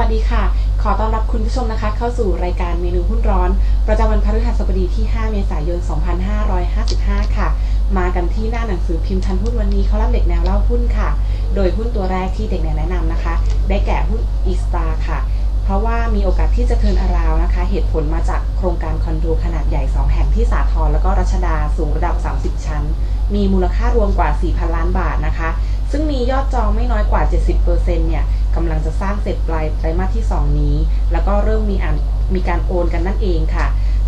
วัสดีค่ะ ขอต้อนรับคุณผู้ชมนะคะ เข้าสู่รายการเมนูหุ้นร้อน ประจำวันพฤหัสบดีที่ 5 เมษายน 2555 ค่ะ มากันที่หน้าหนังสือพิมพ์ทันหุ้นวันนี้เขาล่ำเด็กแนวเล่าหุ้นค่ะ โดยหุ้นตัวแรกที่เด็กแนวแนะนำนะคะ ได้แก่หุ้นอีสตาค่ะ เพราะว่ามีโอกาสที่จะเทินอาราวนะคะ เหตุผลมาจากโครงการคอนโดขนาดใหญ่ 2 แห่งที่สาทรแล้วก็รัชดาสูงระดับ 30 ชั้น มีมูลค่ารวมกว่า 4,000 ล้านบาทนะคะ ซึ่งมียอดจองไม่น้อยกว่า 70%เนี่ยกำลังจะสร้างเสร็จปลายไตรมาสที่ 2 นี้ แล้วก็เริ่มมีอันมีการโอนกันนั่นเองค่ะ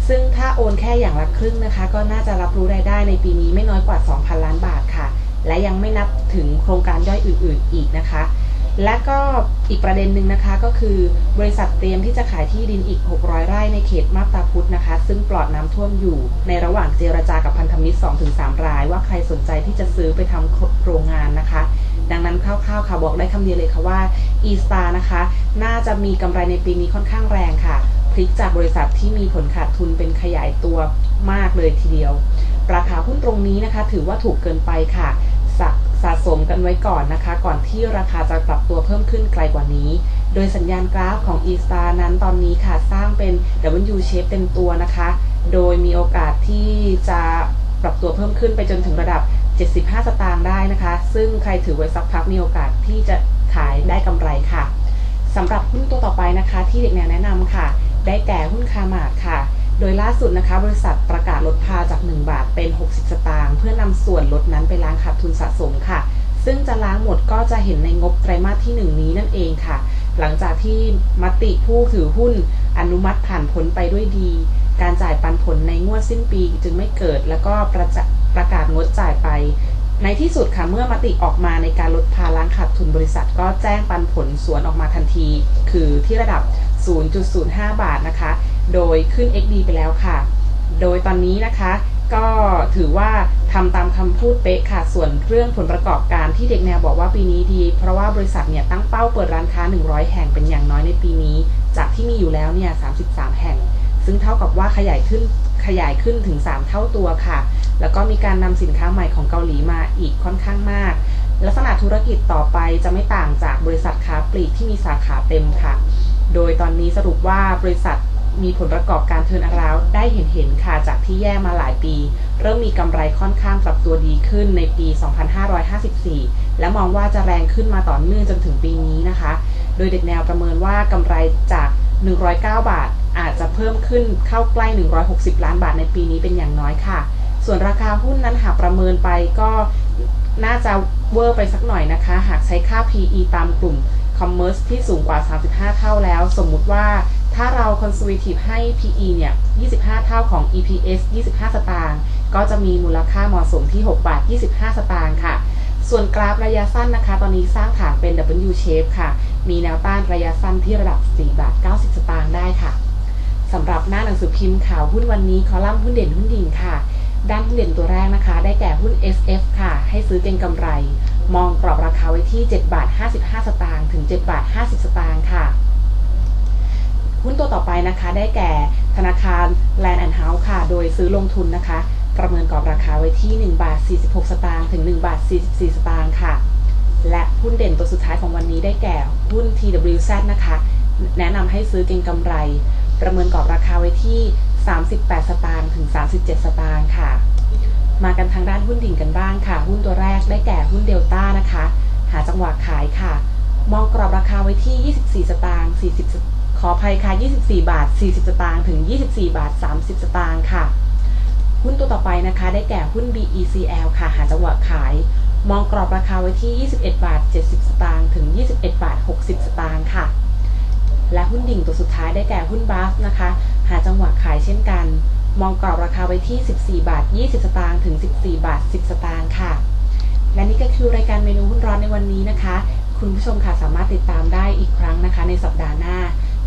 ซึ่งถ้าโอนแค่อย่างละครึ่งนะคะ ก็น่าจะรับรู้รายได้ในปีนี้ไม่น้อยกว่า 2,000 ล้านบาทค่ะ และยังไม่นับถึงโครงการย่อยอื่น ๆ อีกนะคะ และก็อีกประเด็นหนึ่งนะคะก็คือบริษัทเตรียมที่จะขายที่ดินอีก 600 ไร่ในเขตมาบตาพุธนะคะ ซึ่งปลอดน้ำท่วมอยู่ ในระหว่างเจรจากับพันธมิตร 2-3 ราย ว่าใครสนใจที่จะซื้อไปทำโรงงานนะคะ ดังนั้นคร่าวๆค่ะบอกได้คำเดียวเลยค่ะว่า e s t a r นะคะ น่าจะมีกำไรในปีนี้ค่อนข้างแรงค่ะพลิกจากบริษัทที่มีผลขาดทุนเป็นขยายตัวมากเลยทีเดียว ราคาหุ้นตรงนี้นะคะ ถือว่าถูกเกินไปค่ะ สะสมกันไว้ก่อนนะคะ ก่อนที่ราคาจะปรับตัวเพิ่มขึ้นไกลกว่านี้ โดยสัญญาณกราฟของ e s t a r นั้นตอนนี้ค่ะสร้างเป็น W shape เต็มตัวนะคะ โดยมีโอกาสที่จะปรับตัวเพิ่มขึ้นไปจนถึงระดับ 75 สตางค์ได้นะคะ ซึ่งใครถือไว้สักพักมีโอกาสที่จะขายได้กำไรค่ะสำหรับหุ้นตัวต่อไปนะคะ ที่เด็กแนวแนะนำค่ะ ได้แก่หุ้นคามาดค่ะ โดยล่าสุดนะคะ บริษัทประกาศลดพาจาก 1 บาทเป็น 60 สตางค์เพื่อนำส่วนลดนั้นไปล้างขาดทุนสะสมค่ะ ซึ่งจะล้างหมดก็จะเห็นในงบไตรมาสที่ 1 นี้นั่นเองค่ะ หลังจากที่มติผู้ถือหุ้นอนุมัติผ่านผลไปด้วยดี การจ่ายปันผลในงวดสิ้นปีจึงไม่เกิด แล้วก็ประประกาศงดจ่ายไป ในที่สุดค่ะเมื่อมติออกมาในการลดภาระขาดทุนบริษัท ก็แจ้งปันผลสวนออกมาทันที คือที่ระดับ 0.05 บาทนะคะ โดยขึ้น XD ไปแล้วค่ะ โดยตอนนี้นะคะก็ถือว่าทำตามคำพูดเป๊ะค่ะ ส่วนเรื่องผลประกอบการที่เด็กแนวบอกว่าปีนี้ดี เพราะว่าบริษัทเนี่ยตั้งเป้าเปิดร้านค้า 100 แห่งเป็นอย่างน้อยในปีนี้ จากที่มีอยู่แล้วเนี่ย 33 แห่ง ซึ่งเท่ากับว่าขยายขึ้นขยายขึ้นถึง 3 เท่าตัวค่ะ แล้วก็มีการนำสินค้าใหม่ของเกาหลีมาอีกค่อนข้างมาก ลักษณะธุรกิจต่อไปจะไม่ต่างจากบริษัทค้าปลีกที่มีสาขาเต็มค่ะ โดยตอนนี้สรุปว่าบริษัท มีผลประกอบการเทินอาราวได้เห็นเห็นค่ะจากที่แย่มาหลายปี เริ่มมีกำไรค่อนข้างปรับตัวดีขึ้นในปี 2554 และมองว่าจะแรงขึ้นมาต่อเนื่องจนถึงปีนี้นะคะ โดยเด็กแนวประเมินว่ากำไรจาก 109 บาท อาจจะเพิ่มขึ้นเข้าใกล้ 160 ล้านบาทในปีนี้เป็นอย่างน้อยค่ะ ส่วนราคาหุ้นนั้นหากประเมินไปก็น่าจะเวอร์ไปสักหน่อยนะคะ หากใช้ค่า PE ตามกลุ่ม Commerce ที่สูงกว่า 35 เท่าแล้ว สมมุติว่า ถ้าเรา conservative ให้ PE เนี่ย 25 เท่าของ EPS 25 สตางค์ก็จะมีมูลค่าเหมาะสมที่ 6 บาท 25 สตางค์ค่ะ ส่วนกราฟระยะสั้นนะคะ ตอนนี้สร้างฐานเป็น W shape ค่ะ มีแนวต้านระยะสั้นที่ระดับ 4 บาท 90 สตางค์ได้ค่ะสำหรับหน้าหนังสือพิมพ์ข่าวหุ้นวันนี้คอลัมน์หุ้นเด่นหุ้นดิ่งค่ะ ด้านหุ้นเด่นตัวแรกนะคะ ได้แก่หุ้น SF ค่ะ ให้ซื้อเก็งกำไร มองกรอบราคาไว้ที่ 7 บาท 55 สตางค์ถึง 7 บาท 50 สตางค์ค่ะ หุ้นตัวต่อไปนะคะ ได้แก่ธนาคาร Land and House ค่ะ โดยซื้อลงทุนนะคะ ประเมินกรอบราคาไว้ที่ 1 บาท 46 สตางค์ถึง 1 บาท 44 สตางค์ค่ะ และหุ้นเด่นตัวสุดท้ายของวันนี้ได้แก่หุ้น TWZ นะคะ แนะนำให้ซื้อเก็งกำไร ประเมินกรอบราคาไว้ที่ 38 สตางค์ถึง 37 สตางค์ค่ะ มากันทางด้านหุ้นดิ่งกันบ้างค่ะ หุ้นตัวแรกได้แก่หุ้นเดลต้านะคะ หาจังหวะขายค่ะ มองกรอบราคาไว้ที่ 24 สตางค์40 ขออภัยค่ะ 24 บาท 40 สตางค์ถึง 24 บาท 30 สตางค์ค่ะ หุ้นตัวต่อไปนะคะได้แก่หุ้น BECL ค่ะ หาจังหวะขาย มองกรอบราคาไว้ที่ 21 บาท 70 สตางค์ถึง 21 บาท 60 สตางค์ค่ะ และหุ้นดิ่งตัวสุดท้ายได้แก่หุ้นบาสนะคะ หาจังหวะขายเช่นกัน มองกรอบราคาไว้ที่ 14 บาท 20 สตางค์ถึง 14 บาท 10 สตางค์ค่ะ และนี่ก็คือรายการเมนูหุ้นร้อนในวันนี้นะคะ คุณผู้ชมค่ะสามารถติดตามได้อีกครั้งนะคะ ในสัปดาห์หน้า